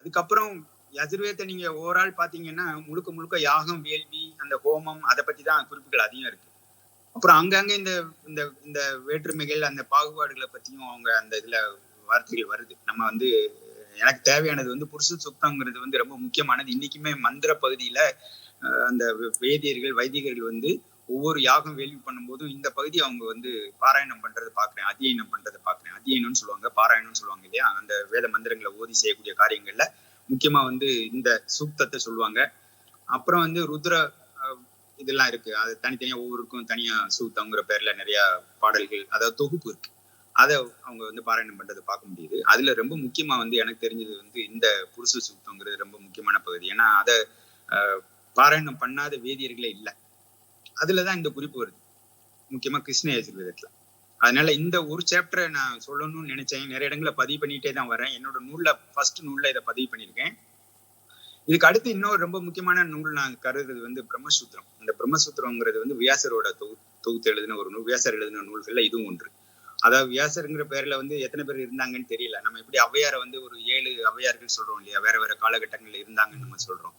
அதுக்கப்புறம் யஜுர்வேதத்தை நீங்க ஓவரால் பாத்தீங்கன்னா முழுக்க முழுக்க யாகம் வேள்வி அந்த ஹோமம் அதை பத்தி தான் குறிப்புகள் அதிகம் இருக்கு. அப்புறம் அங்கங்க இந்த இந்த இந்த வேற்றுமைகள் அந்த பாகுபாடுகளை பத்தியும் அவங்க அந்த இதுல வார்த்தைகள் வருது. நம்ம வந்து எனக்கு தேவையானது வந்து புருஷ சுத்தங்கிறது வந்து ரொம்ப முக்கியமானது. இன்னைக்குமே மந்திர பகுதியில அந்த வேதியர்கள் வைதிகர்கள் வந்து ஒவ்வொரு யாகம் வேள்வி பண்ணும்போது இந்த பகுதி அவங்க வந்து பாராயணம் பண்றதை பாக்குறேன் அத்தியனம் பண்றதை பாக்குறேன். அத்தியனம்னு சொல்லுவாங்க பாராயணம்னு சொல்லுவாங்க இல்லையா? அந்த வேத மந்திரங்களை ஓதி செய்யக்கூடிய காரியங்கள்ல முக்கியமா வந்து இந்த சூக்தத்தை சொல்லுவாங்க. அப்புறம் வந்து ருத்ர இதெல்லாம் இருக்கு. அது தனித்தனியா ஒவ்வொருக்கும் தனியா சூத்தங்கிற பேர்ல நிறைய பாடல்கள் அதாவது தொகுப்பு இருக்கு. அதை அவங்க வந்து பாராயணம் பண்றதை பார்க்க முடியுது. அதுல ரொம்ப முக்கியமா வந்து எனக்கு தெரிஞ்சது வந்து இந்த புருஷ சூத்தங்கிறது ரொம்ப முக்கியமான பகுதி. ஏன்னா அதை பாராயணம் பண்ணாத வேதியர்களே இல்லை. அதுலதான் இந்த குறிப்பு வருது. முக்கியமா கிருஷ்ண யஜுர்வேதத்துல அதனால இந்த ஒரு சாப்டரை நான் சொல்லணும்னு நினைச்சேன். நிறைய இடங்களை பதிவு பண்ணிட்டே தான் வரேன். என்னோட நூல்ல ஃபர்ஸ்ட் நூல்ல இதை பதிவு பண்ணியிருக்கேன். இதுக்கு அடுத்து இன்னொரு ரொம்ப முக்கியமான நூல் நான் கருதுறது வந்து பிரம்மசூத்திரம். இந்த பிரம்மசூத்திரங்கிறது வந்து வியாசரோட தொகு தொகுத்து எழுதின ஒரு நூல். வியாசர் எழுதின நூல்கள்ல இதுவும் ஒன்று. அதாவது வியாசருங்கிற பேர்ல வந்து எத்தனை பேர் இருந்தாங்கன்னு தெரியல. நம்ம எப்படி ஔவையாரை வந்து ஒரு ஏழு ஔவையார்கள் சொல்றோம் இல்லையா? வேற வேற காலகட்டங்கள்ல இருந்தாங்கன்னு நம்ம சொல்றோம்.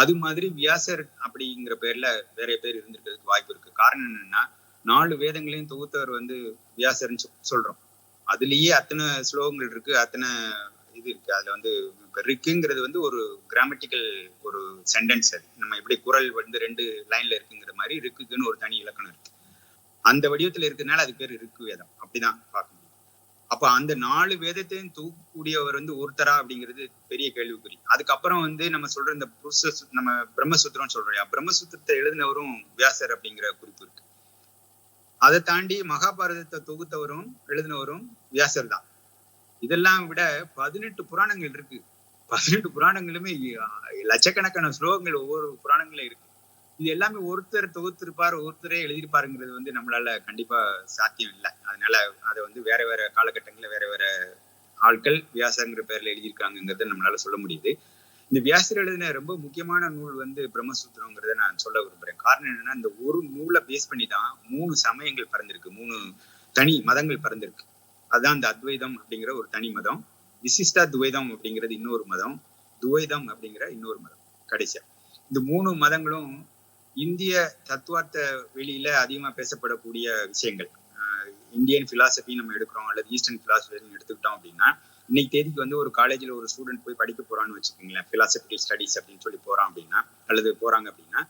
அது மாதிரி வியாசர் அப்படிங்கிற பேர்ல வேற பேர் இருந்திருக்கிறதுக்கு வாய்ப்பு இருக்கு. காரணம் என்னன்னா நாலு வேதங்களையும் தொகுத்தவர் வந்து வியாசர்னு சொல்றோம். அதுலயே அத்தனை ஸ்லோகங்கள் இருக்கு அத்தனை இது இருக்கு. அதுல வந்து ரிக்குங்கிறது வந்து ஒரு கிராமட்டிக்கல் ஒரு சென்டென்ஸ் அது. நம்ம எப்படி குரல் வந்து ரெண்டு லைன்ல இருக்குங்கிற மாதிரி ரிக்குன்னு ஒரு தனி இலக்கணம் இருக்கு. அந்த வடிவத்துல இருக்கிறதுனால அது பேர் ரிக்கு வேதம். அப்படிதான் பார்க்கணும். அப்ப அந்த நாலு வேதத்தையும் தூக்கக்கூடியவர் வந்து ஒருத்தரா அப்படிங்கிறது பெரிய கேள்விக்குறி. அதுக்கப்புறம் வந்து நம்ம சொல்ற இந்த புருஷ நம்ம பிரம்மசூத்திரம் சொல்றோம் பிரம்மசூத்திரத்தை எழுதினவரும் வியாசர் அப்படிங்கிற குறிப்பு இருக்கு. அதை தாண்டி மகாபாரதத்தை தொகுத்தவரும் எழுதினவரும் வியாசர் தான். இதெல்லாம் விட பதினெட்டு புராணங்கள் இருக்கு. பதினெட்டு புராணங்களுமே லட்சக்கணக்கான ஸ்லோகங்கள் ஒவ்வொரு புராணங்களும் இருக்கு. இது எல்லாமே ஒருத்தர் தொகுத்திருப்பார் ஒருத்தரே எழுதியிருப்பாருங்கிறது வந்து நம்மளால கண்டிப்பா சாத்தியம் இல்லை. அதனால அதை வந்து வேற வேற காலகட்டங்கள்ல வேற வேற ஆட்கள் வியாசங்கிற பேர்ல எழுதியிருக்காங்கிறத நம்மளால சொல்ல முடியுது. இந்த வியாசர் எழுதின ரொம்ப முக்கியமான நூல் வந்து பிரம்மசூத்திரங்கிறத நான் சொல்ல விரும்புறேன். காரணம் என்னன்னா இந்த ஒரு நூலை பேஸ் பண்ணி தான் மூணு சமயங்கள் பறந்திருக்கு. மூணு தனி மதங்கள் பறந்திருக்கு. அதுதான் இந்த அத்வைதம் அப்படிங்கிற ஒரு தனி மதம் விசிஷ்டா துவைதம் அப்படிங்கிறது இன்னொரு மதம் துவைதம் அப்படிங்கிற இன்னொரு மதம் கடைசியா. இந்த மூணு மதங்களும் இந்திய தத்துவார்த்த வெளியில அதிகமா பேசப்படக்கூடிய விஷயங்கள். இந்தியன் பிலாசபி நம்ம எடுக்கிறோம் அல்லது ஈஸ்டர்ன் பிலாசபி எடுத்துக்கிட்டோம் அப்படின்னா இன்னைக்கு தேதிக்கு வந்து ஒரு காலேஜ்ல ஒரு ஸ்டூடெண்ட் போய் படிக்க போறான்னு வச்சுக்கோங்களேன் பிலாசபிக்கல் ஸ்டடீஸ் அப்படின்னு சொல்லி போறான் அப்படின்னா அல்லது போறாங்க அப்படின்னா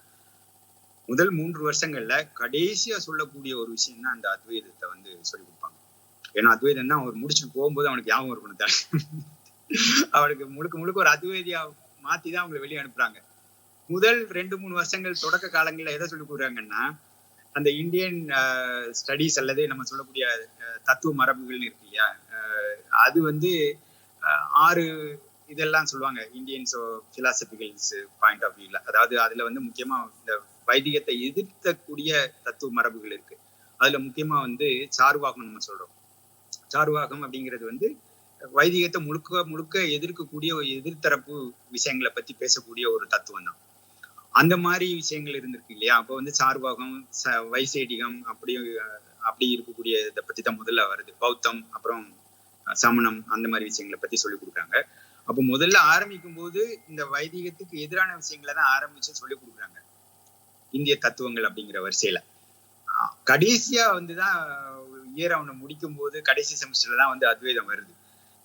முதல் மூன்று வருஷங்கள்ல கடைசியா சொல்லக்கூடிய ஒரு விஷயம் தான் அந்த அத்வைதத்தை வந்து சொல்லி கொடுப்பாங்க. ஏன்னா அத்வைதம் தான் அவர் முடிச்சுட்டு போகும்போது அவனுக்கு ஞாபகம் இருக்கணும் அவனுக்கு முழுக்க முழுக்க ஒரு அத்வைதியா மாத்தி தான் அவங்களை வெளியே அனுப்புறாங்க. முதல் ரெண்டு மூணு வருஷங்கள் தொடக்க காலங்களில் எதை சொல்லி கொடுக்குறாங்கன்னா அந்த இந்தியன் ஸ்டடிஸ் அல்லது நம்ம சொல்லக்கூடிய தத்துவ மரபுகள்னு இருக்கு இல்லையா? அது வந்து ஆறு இதெல்லாம் சொல்லுவாங்க. இந்தியன்ஸ் பிலாசபிகல்ஸ் பாயிண்ட் ஆஃப் வியூல அதாவது அதுல வந்து முக்கியமா இந்த வைதிகத்தை எதிர்த்தக்கூடிய தத்துவ மரபுகள் இருக்கு. அதுல முக்கியமா வந்து சார்வாகம் நம்ம சொல்றோம். சார்வாகம் அப்படிங்கிறது வந்து வைதிகத்தை முழுக்க முழுக்க எதிர்க்கக்கூடிய எதிர்த்தரப்பு விஷயங்களை பத்தி பேசக்கூடிய ஒரு தத்துவம் தான் அந்த மாதிரி விஷயங்கள் இருந்திருக்கு இல்லையா? அப்போ வந்து சார்வாகம் வைசேடிகம் அப்படி அப்படி இருக்கக்கூடிய இதை பத்தி தான் முதல்ல வருது. பௌத்தம் அப்புறம் சமணம் அந்த மாதிரி விஷயங்களை பத்தி சொல்லி கொடுக்குறாங்க. அப்போ முதல்ல ஆரம்பிக்கும் போது இந்த வைதிகத்துக்கு எதிரான விஷயங்களை தான் ஆரம்பிச்சு சொல்லி கொடுக்குறாங்க. இந்திய தத்துவங்கள் அப்படிங்கிற வரிசையில. கடைசியா வந்துதான் இயர் அவனை முடிக்கும் போது கடைசி செமஸ்டர்ல தான் வந்து அத்வைதம் வருது.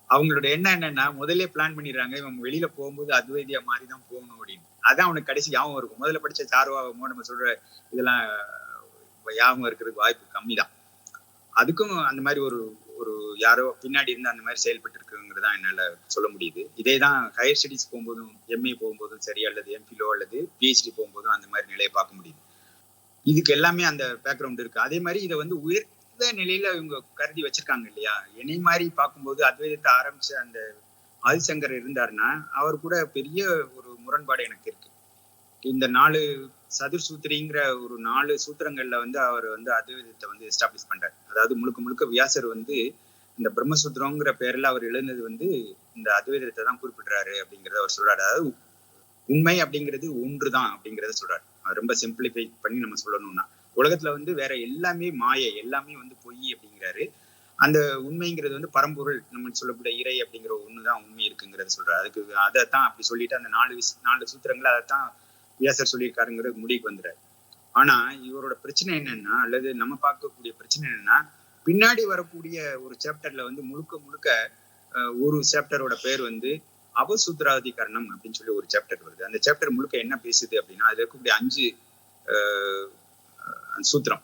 அவங்களோட எண்ணம் என்னன்னா முதல்ல பிளான் பண்ணிடுறாங்க இவன் வெளியில போகும்போது அத்வைதியா மாதிரி தான் போகணும் அப்படின்னு. அதான் அவனுக்கு கடைசி ஞாபகம் இருக்கும். முதல்ல படிச்ச சார்வாகமோ நம்ம சொல்ற இதெல்லாம் ஞாபகம் இருக்கிறதுக்கு வாய்ப்பு கம்மி தான் அதுக்கும் அந்த மாதிரி ஒரு ஒரு யாரோ பின்னாடி இருந்து அந்த மாதிரி செயல்பட்டு இருக்குங்கிறதா என்னால சொல்ல முடியுது. இதே தான் ஹையர் ஸ்டடிஸ் போகும்போதும் எம்ஏ போகும்போதும் சரி அல்லது எம்பிலோ அல்லது பிஹெச்டி போகும்போதும் அந்த மாதிரி நிலையை பார்க்க முடியுது. இதுக்கு எல்லாமே அந்த பேக்ரவுண்ட் இருக்கு. அதே மாதிரி இதை வந்து உயர்ந்த நிலையில இவங்க கருதி வச்சிருக்காங்க இல்லையா? என்னை மாதிரி பார்க்கும்போது அத்வைதத்தை ஆரம்பிச்ச அந்த ஆதிசங்கர் இருந்தாருன்னா அவர் கூட பெரிய ஒரு முரண்பாடு எனக்கு இருக்கு. இந்த நாலு சதுர் சூத்திரிங்கிற ஒரு நாலு சூத்திரங்கள்ல வந்து அவர் வந்து அத்வைதத்தை வந்து எஸ்டாப்ளிஷ் பண்றாரு. அதாவது முழுக்க முழுக்க வியாசர் வந்து இந்த பிரம்மசூத்திரங்கிற பேர்ல அவர் எழுந்தது வந்து இந்த அத்வைதத்தை தான் குறிப்பிடுறாரு அப்படிங்கறத அவர் சொல்றாரு. அதாவது உண்மை அப்படிங்கிறது ஒன்றுதான் அப்படிங்கிறத சொல்றாரு. ரொம்ப சிம்பிளிஃபை பண்ணி நம்ம சொல்லணும்னா. உலகத்துல வந்து வேற எல்லாமே மாயை எல்லாமே வந்து பொய் அப்படிங்கிறாரு. அந்த உண்மைங்கிறது வந்து பரம்பொருள் நம்ம சொல்லக்கூடிய இறை அப்படிங்கிற ஒண்ணுதான் உண்மை இருக்குங்கிறத சொல்றாரு. அதுக்கு அதைத்தான் அப்படி சொல்லிட்டு அந்த நாலு விஷ நாலு சூத்திரங்களை அதைத்தான் வியாசர் சொல்லியிருக்காருங்கிறது முடிவுக்கு வந்துறாரு ஆனா இவரோட பிரச்சனை என்னன்னா அல்லது நம்ம பார்க்கக்கூடிய பிரச்சனை என்னன்னா பின்னாடி வரக்கூடிய ஒரு சாப்டர்ல வந்து முழுக்க முழுக்க ஒரு சாப்டரோட பேர் வந்து அவசூத்ராதிகரணம் அப்படின்னு சொல்லி ஒரு சாப்டர் வருது. அந்த சாப்டர் முழுக்க என்ன பேசுது அப்படின்னா அதுல இருக்கக்கூடிய அஞ்சு சூத்திரம்.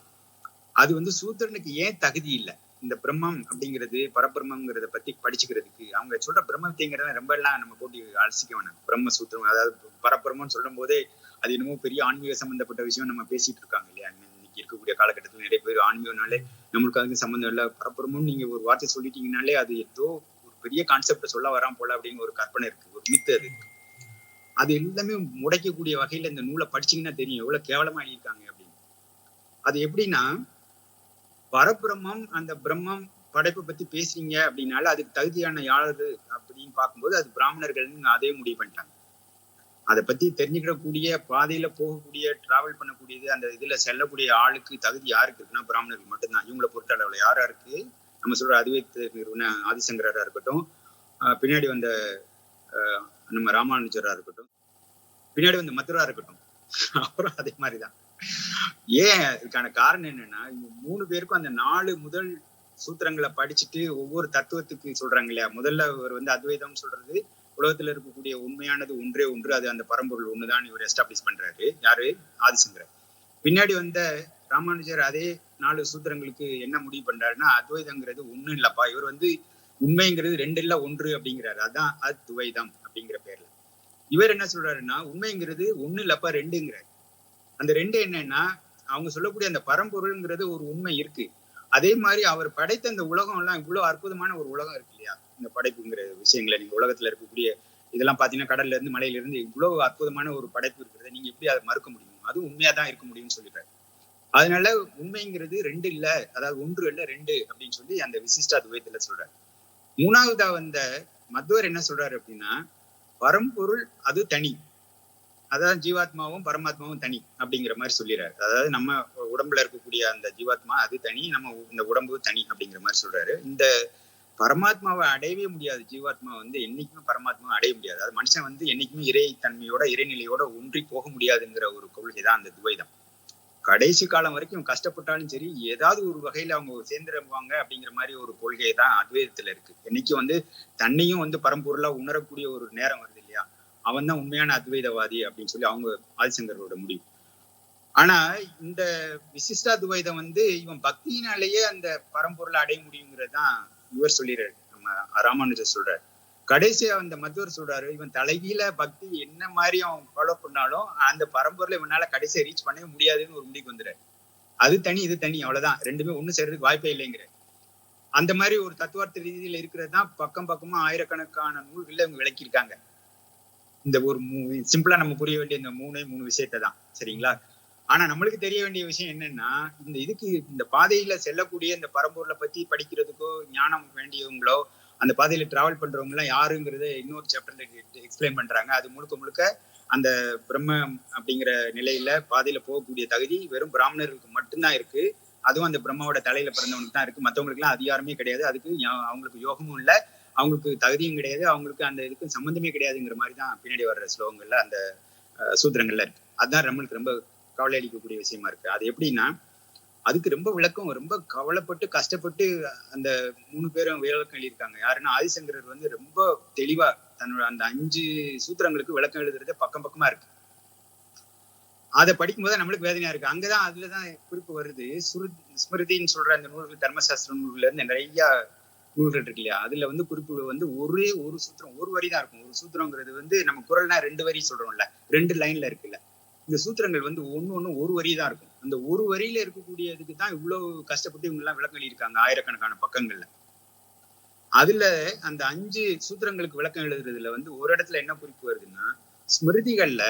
அது வந்து சூத்திரனுக்கு ஏன் தகுதி இல்லை? இந்த பிரம்மம் அப்படிங்கிறது பரபிரம்மங்கிறத பத்தி படிச்சுக்கிறதுக்கு. அவங்க சொல்ற பிரம்மத்தைங்கிறத ரொம்ப எல்லாம் நம்ம போட்டி அலசிக்க வேணாம். பிரம்ம சூத்திரம் அதாவது பரபிரம்மன்னு சொல்லும் போதே அது என்னமோ பெரிய ஆன்மீக சம்பந்தப்பட்ட விஷயம் நம்ம பேசிட்டு இருக்காங்க இல்லையா? இன்னைக்கு இருக்கக்கூடிய காலகட்டத்தில் நிறைய பேர் ஆன்மீகனாலே நம்மளுக்கு அதுக்கு சம்பந்தம் இல்லை. பரபிரம்மம் நீங்க ஒரு வார்த்தை சொல்லிட்டீங்கனாலே அது ஏதோ ஒரு பெரிய கான்செப்ட சொல்ல வரான் போல அப்படின்னு ஒரு கற்பனை இருக்கு. ஒரு மித்து அது. அது எல்லாமே முடைக்கக்கூடிய வகையில இந்த நூலை படிச்சீங்கன்னா தெரியும். எவ்வளவு கேவலமா எழுதியிருக்காங்க அப்படின்னு. அது எப்படின்னா பரபிரம்மம் அந்த பிரம்மம் படைப்பை பத்தி பேசுறீங்க அப்படின்னால அதுக்கு தகுதியான யாரு அப்படின்னு பார்க்கும்போது அது பிராமணர்கள்னு அதே முடிவு பண்ணிட்டாங்க. அதை பத்தி தெரிஞ்சுக்கிடக்கூடிய பாதையில போகக்கூடிய டிராவல் பண்ணக்கூடியது அந்த இதுல செல்லக்கூடிய ஆளுக்கு தகுதி யாருக்கு இருக்குன்னா பிராமணர்கள் மட்டும்தான். இவங்களை பொறுத்த அளவுல யாரா இருக்கு? நம்ம சொல்ற அதுவைத்த நிறுவன ஆதிசங்கரா இருக்கட்டும் பின்னாடி வந்த நம்ம ராமானுஜரா இருக்கட்டும் பின்னாடி வந்த மதுரா இருக்கட்டும். அப்புறம் அதே மாதிரிதான். ஏன் அதுக்கான காரணம் என்னன்னா மூணு பேருக்கும் அந்த நாலு முதல் சூத்திரங்களை படிச்சுட்டு ஒவ்வொரு தத்துவத்துக்கு சொல்றாங்க இல்லையா? முதல்ல இவர் வந்து அத்வைதம் சொல்றது உலகத்துல இருக்கக்கூடிய உண்மையானது ஒன்றே ஒன்று அது அந்த பரம்பொருள் ஒண்ணுதான் இவர் எஸ்டாப்ளிஷ் பண்றாரு. யாரு? ஆதிசங்கர் பின்னாடி வந்த ராமானுஜர் அதே நாலு சூத்திரங்களுக்கு என்ன முடிவு பண்றாருன்னா அத்வைதங்கிறது ஒண்ணு இல்லப்பா இவர் வந்து உண்மைங்கிறது ரெண்டு இல்ல ஒன்று அப்படிங்கிறாரு. அதான் அத்வைதம் அப்படிங்கிற பேர்ல. இவர் என்ன சொல்றாருன்னா உண்மைங்கிறது ஒண்ணு இல்லப்பா ரெண்டுங்கிறாரு. அந்த ரெண்டு என்னன்னா அவங்க சொல்லக்கூடிய அந்த பரம்பொருள்ங்கிறது ஒரு உண்மை இருக்கு. அதே மாதிரி அவர் படைத்த அந்த உலகம் எல்லாம் இவ்வளவு அற்புதமான ஒரு உலகம் இருக்கு இல்லையா? இந்த படைப்புங்கிற விஷயங்களை நீங்க உலகத்துல இருக்கக்கூடிய இதெல்லாம் பாத்தீங்கன்னா கடல்ல இருந்து மலையில இருந்து இவ்வளவு அற்புதமான ஒரு படைப்பு இருக்கிறத நீங்க எப்படி அதை மறுக்க முடியும்? அது உண்மையா தான் இருக்க முடியும்னு சொல்லிடுறாரு அதனால உண்மைங்கிறது ரெண்டு இல்ல அதாவது ஒன்று இல்ல ரெண்டு அப்படின்னு சொல்லி அந்த விசிஷ்டா துவைத்துல சொல்றாரு. மூணாவதா வந்த மத்வர் என்ன சொல்றாரு அப்படின்னா பரம்பொருள் அது தனி. அதாவது ஜீவாத்மாவும் பரமாத்மாவும் தனி அப்படிங்கிற மாதிரி சொல்லிடுறாரு அதாவது நம்ம உடம்புல இருக்கக்கூடிய அந்த ஜீவாத்மா அது தனி நம்ம இந்த உடம்பு தனி அப்படிங்கிற மாதிரி சொல்றாரு. இந்த பரமாத்மாவை அடையவே முடியாது. ஜீவாத்மா வந்து என்னைக்குமே பரமாத்மா அடைய முடியாது. அது மனுஷன் வந்து என்னைக்குமே இறை தன்மையோட இறைநிலையோட ஒன்றி போக முடியாதுங்கிற ஒரு கொள்கை தான் அந்த துவைதம் கடைசி காலம் வரைக்கும் கஷ்டப்பட்டாலும் சரி ஏதாவது ஒரு வகையில அவங்க சேர்ந்துருவாங்க அப்படிங்கிற மாதிரி ஒரு கொள்கை தான் அத்வைதத்துல இருக்கு. என்னைக்கும் வந்து தன்னையும் வந்து பரம்பொருளா உணரக்கூடிய ஒரு நேரம் வருது. அவன் தான் உண்மையான அத்வைதவாதி அப்படின்னு சொல்லி அவங்க ஆதிசங்கரோட முடிவு. ஆனா இந்த விசிஷ்டா துவைதம் வந்து இவன் பக்தியினாலேயே அந்த பரம்பொருளை அடைய முடியுங்கிறது தான் இவர் சொல்லிடுறாரு. நம்ம ராமானுஜர் சொல்றாரு. கடைசியா அந்த மதுவர் சொல்றாரு இவன் தலைகீழ பக்தி என்ன மாதிரி அவன் ஃபாலோ பண்ணாலும் அந்த பரம்பொருளை இவனால கடைசியா ரீச் பண்ணவே முடியாதுன்னு ஒரு முடிவுக்கு வந்துடுறாரு. அது தனி இது தனி அவ்வளவுதான். ரெண்டுமே ஒண்ணு சேர்றதுக்கு வாய்ப்பே இல்லைங்கிற அந்த மாதிரி ஒரு தத்துவார்த்த ரீதியில இருக்கிறது தான் பக்கம் பக்கமா ஆயிரக்கணக்கான நூல்கள்ல இவங்க விளக்கியிருக்காங்க. இந்த ஒரு சிம்பிளா நம்ம புரிய வேண்டிய இந்த மூணே மூணு விஷயத்தை தான். சரிங்களா? ஆனா நம்மளுக்கு தெரிய வேண்டிய விஷயம் என்னன்னா இந்த இதுக்கு இந்த பாதையில செல்லக்கூடிய இந்த பரம்பூர்ல பத்தி படிக்கிறதுக்கோ ஞானம் வேண்டியவங்களோ அந்த பாதையில டிராவல் பண்றவங்க எல்லாம் யாருங்கிறத இன்னொரு சாப்டர்ல எக்ஸ்பிளைன் பண்றாங்க. அது முழுக்க முழுக்க அந்த பிரம்ம அப்படிங்கிற நிலையில பாதையில போகக்கூடிய தகுதி வெறும் பிராமணர்களுக்கு மட்டும்தான் இருக்கு. அதுவும் அந்த பிரம்மாவோட தலையில பிறந்தவனுக்கு தான் இருக்கு. மற்றவங்களுக்கு எல்லாம் அதிகாரமே கிடையாது. அதுக்கு அவங்களுக்கு யோகமும் இல்லை. அவங்களுக்கு தகுதியும் கிடையாது. அவங்களுக்கு அந்த இதுக்கு சம்மந்தமே கிடையாதுங்கிற மாதிரி தான் பின்னாடி வர்ற ஸ்லோகங்கள்ல அந்த சூத்திரங்கள்ல இருக்கு. அதுதான் நம்மளுக்கு ரொம்ப கவலை அளிக்கக்கூடிய விஷயமா இருக்கு. அது எப்படின்னா அதுக்கு ரொம்ப விளக்கம் ரொம்ப கவலைப்பட்டு கஷ்டப்பட்டு அந்த மூணு பேரும் விளக்கம் எழுதியிருக்காங்க. யாருன்னா ஆதிசங்கரர் வந்து ரொம்ப தெளிவா தன்னோட அந்த அஞ்சு சூத்திரங்களுக்கு விளக்கம் எழுதுறது பக்கம் பக்கமா இருக்கு. அதை படிக்கும்போது நம்மளுக்கு வேதனையா இருக்கு. அங்கதான் அதுலதான் குறிப்பு வருது. சுரு ஸ்மிருதின்னு சொல்ற அந்த நூல்கள் தர்மசாஸ்திர நூல்ல இருந்து நிறைய நூல்கள் இருக்கு இல்லையா? அதுல வந்து குறிப்பு வந்து ஒரே ஒரு சூத்திரம் ஒரு வரி தான் இருக்கும். ஒரு சூத்திரங்கிறது வந்து நம்ம குரல்னா ரெண்டு வரி சொல்றோம்ல. ரெண்டு லைன்ல இருக்குல்ல இந்த சூத்திரங்கள் வந்து ஒன்னு ஒண்ணு ஒரு வரி தான் இருக்கும். அந்த ஒரு வரியில இருக்கக்கூடியதுக்கு தான் இவ்வளவு கஷ்டப்பட்டு இவங்க எல்லாம் விளக்கம் எழுதியிருக்காங்க ஆயிரக்கணக்கான பக்கங்கள்ல. அதுல அந்த அஞ்சு சூத்திரங்களுக்கு விளக்கம் எழுதுறதுல வந்து ஒரு இடத்துல என்ன குறிப்பு வருதுன்னா ஸ்மிருதிகள்ல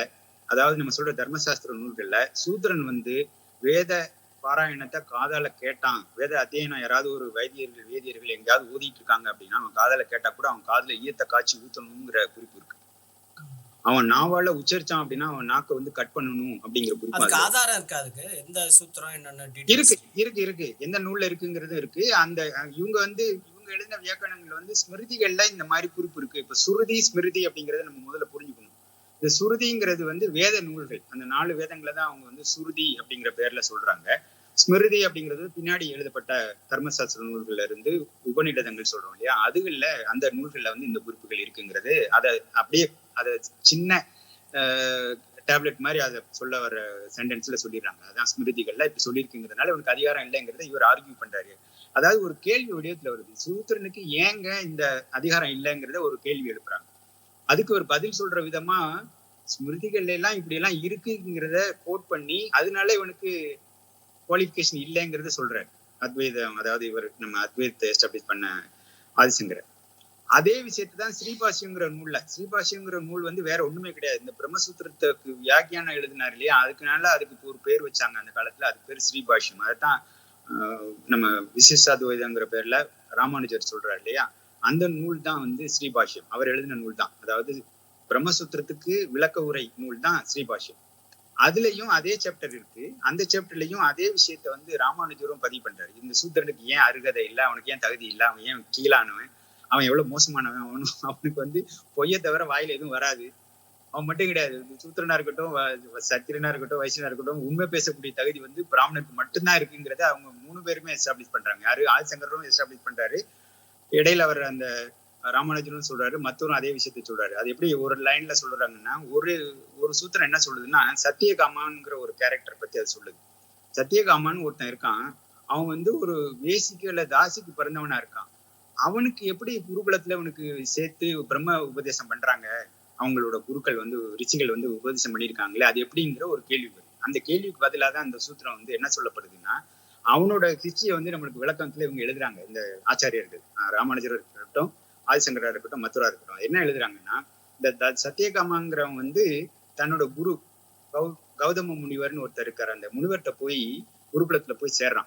அதாவது நம்ம சொல்ற தர்மசாஸ்திர நூல்கள்ல சூத்திரன் வந்து வேத பாராயணத்தை காதால கேட்டான். வேத அத்தியனம் யாராவது ஒரு வைத்தியர்கள் வேதியர்கள் எங்கேயாவது ஊதிட்டு இருக்காங்க அப்படின்னா அவன் காதால கேட்டா கூட அவன் காதுல ஈயத்த காய்ச்சி ஊத்தணுங்கிற குறிப்பு இருக்கு. அவன் நாவால உச்சரிச்சான் அப்படின்னா அவன் நாக்கை வந்து கட் பண்ணணும் அப்படிங்கிற குறிப்பு ஆதாரம் இருக்கா அதுக்கு? எந்த சூத்திரம் என்னென்ன இருக்கு இருக்கு இருக்கு. எந்த நூல்ல இருக்குங்கிறது இருக்கு. அந்த இவங்க வந்து இவங்க எழுதின வியாக்கரணங்கள்ல வந்து ஸ்மிருதிகள்ல இந்த மாதிரி குறிப்பு இருக்கு. இப்ப சுருதி ஸ்மிருதி அப்படிங்கறத நம்ம முதல்ல புரிஞ்சுக்கணும். இந்த சுருதிங்கிறது வந்து வேத நூல்கள். அந்த நாலு வேதங்களை தான் அவங்க வந்து சுருதி அப்படிங்கிற பேர்ல சொல்றாங்க. ஸ்மிருதி அப்படிங்கிறது பின்னாடி எழுதப்பட்ட தர்மசாஸ்திர நூல்கள்ல இருந்து உபநிடதங்கள் சொல்றோம் இல்லையா? அதுகள்ல அந்த நூல்கள்ல வந்து இந்த குறிப்புகள் இருக்குங்கிறது. அதை அப்படியே அதை சின்ன டேப்லெட் மாதிரி அதை சொல்ல வர சென்டென்ஸ்ல சொல்லிடுறாங்க. அதான் ஸ்மிருதிகள்ல இப்ப சொல்லியிருக்குங்கிறதுனால இவனுக்கு அதிகாரம் இல்லைங்கிறத இவர் ஆர்கியூ பண்றாரு. அதாவது ஒரு கேள்வி வடிவத்துல வருது. சூத்திரனுக்கு ஏங்க இந்த அதிகாரம் இல்லைங்கிறத ஒரு கேள்வி எழுப்புறாங்க. அதுக்கு ஒரு பதில் சொல்ற விதமா ஸ்மிருதிகள்ல எல்லாம் இப்படி எல்லாம் இருக்குங்கிறத கோட் பண்ணி அதனால இவனுக்கு குவாலிஃபிகேஷன் இல்லைங்கிறத சொல்றாரு. அத்வைதம் அதாவது இவர் நம்ம அத்வைதத்தை எஸ்டாப்ளிஷ் பண்ண ஆதிசங்கர். அதே விஷயத்தை தான் நூல்ல. ஸ்ரீபாஷ்யங்கிற நூல் வந்து வேற ஒண்ணுமே கிடையாது. இந்த பிரம்மசூத்திரத்துக்கு வியாக்கியானம் எழுதினார் இல்லையா? அதுக்குனால அதுக்கு ஒரு பேர் வச்சாங்க அந்த காலத்துல. அதுக்கு பேர் ஸ்ரீபாஷ்யம். அதைத்தான் ஆஹ், நம்ம விசிஷ்டாத்வைதங்கிற பேர்ல ராமானுஜர் சொல்றாரு இல்லையா? அந்த நூல் தான் வந்து ஸ்ரீபாஷ்யம். அவர் எழுதின நூல் தான் அதாவது பிரம்மசூத்திரத்துக்கு விளக்க உரை நூல் தான் ஸ்ரீபாஷ்யம். அதுலயும் அதே சாப்டர் இருக்கு. அந்த சாப்டர்லயும் அதே விஷயத்த வந்து ராமானுஜரும் பதிவு பண்றாரு. இந்த சூத்திரனுக்கு ஏன் அருகதை இல்லை? அவனுக்கு ஏன் தகுதி இல்லை? அவன் ஏன் கீழானவன்? அவன் எவ்வளவு மோசமானவன்? அவனும் அவனுக்கு வந்து பொய்யை தவிர வாயில எதுவும் வராது. அவன் மட்டும் கிடையாது. இந்த சூத்திரனா இருக்கட்டும் சத்திரனா இருக்கட்டும் வைசியனா இருக்கட்டும் உண்மை பேசக்கூடிய தகுதி வந்து பிராமணருக்கு மட்டும்தான் இருக்குங்கிறத அவங்க மூணு பேருமே எஸ்டாப்ளிஷ் பண்றாங்க. யாரு? ஆதிசங்கரும் எஸ்டாப்ளிஷ் பண்றாரு. இடையில அவர் அந்த ராமானுஜரும் சொல்றாரு மத்தவரும் அதே விஷயத்தை சொல்றாரு. அது எப்படி ஒரு லைன்ல சொல்றாங்கன்னா ஒரு ஒரு சூத்திரம் என்ன சொல்லுதுன்னா சத்தியகாமான்ங்கிற ஒரு கேரக்டர் பத்தி அது சொல்லுது. சத்தியகாமான்னு ஒருத்தன் இருக்கான் அவன் வந்து ஒரு வேசிக்கு இல்ல தாசிக்கு பிறந்தவனா இருக்கான். அவனுக்கு எப்படி குருகுலத்துல அவனுக்கு சேர்த்து பிரம்ம உபதேசம் பண்றாங்க? அவங்களோட குருக்கள் வந்து ரிச்சிகள் வந்து உபதேசம் பண்ணியிருக்காங்களே அது எப்படிங்கிற ஒரு கேள்வி வருது அந்த கேள்விக்கு பதிலாக தான் அந்த சூத்திரம் வந்து என்ன சொல்லப்படுதுன்னா அவனோட ஹிஸ்டரியை வந்து நம்மளுக்கு விளக்கத்துல இவங்க எழுதுறாங்க இந்த ஆச்சாரியர்கள் ஆஹ் ராமானுஜர் இருக்கட்டும் ஆதிசங்கரா இருக்கட்டும் மதுரா இருக்கட்டும் என்ன எழுதுறாங்கன்னா இந்த த- சத்தியகாமாங்கிறவன் வந்து தன்னோட குரு கௌ- கௌதம முனிவர்னு ஒருத்தர் இருக்கார். அந்த முனிவர்கிட்ட போய் குருகுலத்துல போய் சேர்றான்.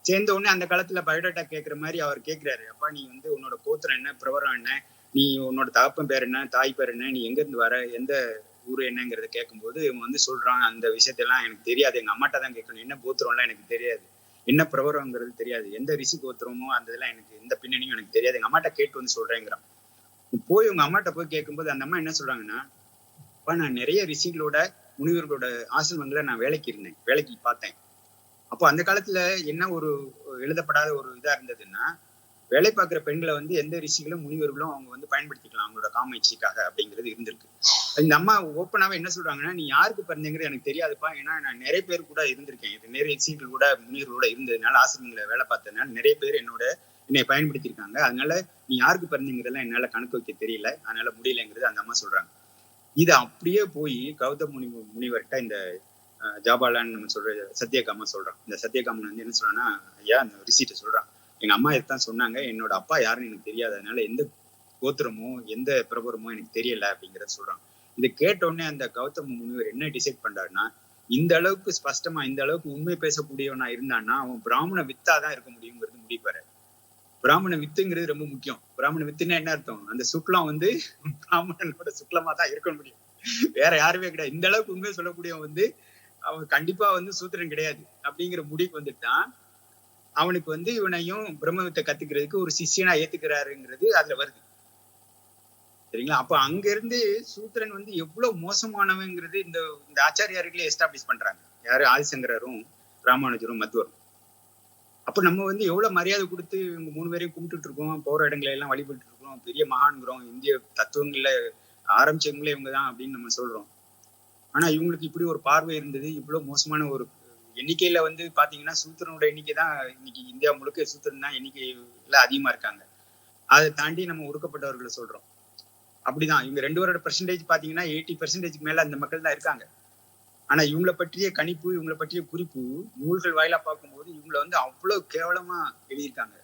சேர்ந்த உடனே அந்த காலத்துல பயோடேட்டா கேட்கிற மாதிரி அவர் கேட்கிறாரு அப்பா நீ வந்து உன்னோட கோத்திரம் என்ன? பிரவரம் என்ன? நீ உன்னோட தகப்பன் பேர் என்ன? தாய் பேர் என்ன? நீ எங்க இருந்து வர? எந்த ஊர் என்னங்கிறத கேட்கும்போது இவன் வந்து சொல்றான். அந்த விஷயத்தெல்லாம் எனக்கு தெரியாது. எங்க அம்மாட்ட தான் கேட்கணும். என்ன கோத்திரம்லாம் எனக்கு தெரியாது. என்ன பிரபரங்கிறது தெரியாது. எந்த ரிஷி கோத்திரமோ அந்த இதெல்லாம் எனக்கு எந்த பின்னணியும் எனக்கு தெரியாது. எங்க அம்மாட்ட கேட்டு வந்து சொல்றேங்கிறான். போய் உங்க அம்மாட்ட போய் கேட்கும்போது அந்த அம்மா என்ன சொல்றாங்கன்னா அப்பா நான் நிறைய ரிஷிகளோட முனிவர்களோட ஆசிரமங்களை நான் வேலைக்கு இருந்தேன். வேலைக்கு பார்த்தேன். அப்போ அந்த காலத்துல என்ன ஒரு எழுதப்படாத ஒரு இதா இருந்ததுன்னா வேலை பார்க்குற பெண்களை வந்து எந்த ரிஷிகளும் முனிவர்களும் அவங்க வந்து பயன்படுத்திக்கலாம் அவங்களோட காம அப்படிங்கிறது இருந்திருக்கு. இந்த அம்மா ஓப்பனாவே என்ன சொல்றாங்கன்னா நீ யாருக்கு பிறந்தங்கிறது எனக்கு தெரியாதுப்பா. ஏன்னா நான் நிறைய பேர் கூட இருந்திருக்கேன். இது நிறைய ரிஷிகள் கூட முனிவர்களோட இருந்ததுனால ஆசிரமங்களை வேலை பார்த்ததுனால நிறைய பேர் என்னோட என்னை பயன்படுத்தியிருக்காங்க. அதனால நீ யாருக்கு பிறந்தங்கிறதெல்லாம் என்னால கணக்கு வைக்க தெரியல. அதனால முடியலைங்கிறது அந்த அம்மா சொல்றாங்க. இது அப்படியே போய் கௌதம் முனி முனிவர்கிட்ட இந்த ஜாபாலான்னு நம்ம சொல்ற சத்யகாமா சொல்றான். இந்த சத்யகாமன் வந்து என்ன சொல்றான்னா ஐயா அந்த ரிஷிட்ட சொல்றான். எங்க அம்மா இதுதான் சொன்னாங்க. என்னோட அப்பா யாருன்னு எனக்கு தெரியாது. அதனால எந்த கோத்திரமோ எந்த பிரபுரமோ எனக்கு தெரியல அப்படிங்கறத சொல்றான் இதை கேட்ட உடனே அந்த கௌதம முனிவர் என்ன டிசைட் பண்றாருன்னா இந்த அளவுக்கு ஸ்பஷ்டமா இந்த அளவுக்கு உண்மை பேசக்கூடியவனா இருந்தான்னா அவன் பிராமண வித்தாதான் இருக்க முடியுங்கிறது முடிப்பாரு. பிராமண வித்துங்கிறது ரொம்ப முக்கியம். பிராமண வித்துன்னா என்ன அர்த்தம்? அந்த சுக்லம் வந்து பிராமணனோட சுக்லமா தான் இருக்க முடியும். வேற யாருமே கிடையாது. இந்த அளவுக்கு உண்மை சொல்லக்கூடியவன் வந்து அவன் கண்டிப்பா வந்து சூத்திரன் கிடையாது. அப்படிங்கிற முடிவுக்கு வந்துட்டான். அவனுக்கு வந்து இவனையும் பிரம்மத்தை கத்துக்கிறதுக்கு ஒரு சிஷ்யனா ஏத்துக்கிறாருங்கிறது அதுல வருது. சரிங்களா? அப்ப அங்க இருந்து சூத்திரன் வந்து எவ்வளவு மோசமானவங்கிறது இந்த இந்த ஆச்சாரியார்களே எஸ்டாப்ளிஷ் பண்றாங்க. யாரு? ஆதிசங்கரரும் ராமானுஜரும் மத்வரும். அப்ப நம்ம வந்து எவ்வளவு மரியாதை கொடுத்து இவங்க மூணு பேரையும் கும்பிட்டுட்டு இருக்கோம் போற இடங்களை எல்லாம் வழிபட்டு இருக்கோம் பெரிய மகான்கிறோம் இந்திய தத்துவங்கள்ல ஆரம்பிச்சவங்களே இவங்க தான் அப்படின்னு நம்ம சொல்றோம். ஆனா இவங்களுக்கு இப்படி ஒரு பார்வை இருந்தது இவ்வளவு மோசமான ஒரு எண்ணிக்கையில வந்து பாத்தீங்கன்னா சூத்திரனோட எண்ணிக்கை தான் இன்னைக்கு இந்தியா முழுக்க சூத்திரன் தான் எண்ணிக்கையில அதிகமா இருக்காங்க. அதை தாண்டி நம்ம ஒடுக்கப்பட்டவர்களை சொல்றோம். அப்படிதான். இவங்க ரெண்டு பேரோட பெர்சன்டேஜ் பாத்தீங்கன்னா எயிட்டி பெர்சன்டேஜ்க்கு மேல அந்த மக்கள் தான் இருக்காங்க. ஆனா இவங்கள பற்றிய கணிப்பு இவங்கள பற்றிய குறிப்பு நூல்கள் வாயிலா பார்க்கும்போது இவங்கள வந்து அவ்வளவு கேவலமா எழுதியிருக்காங்க.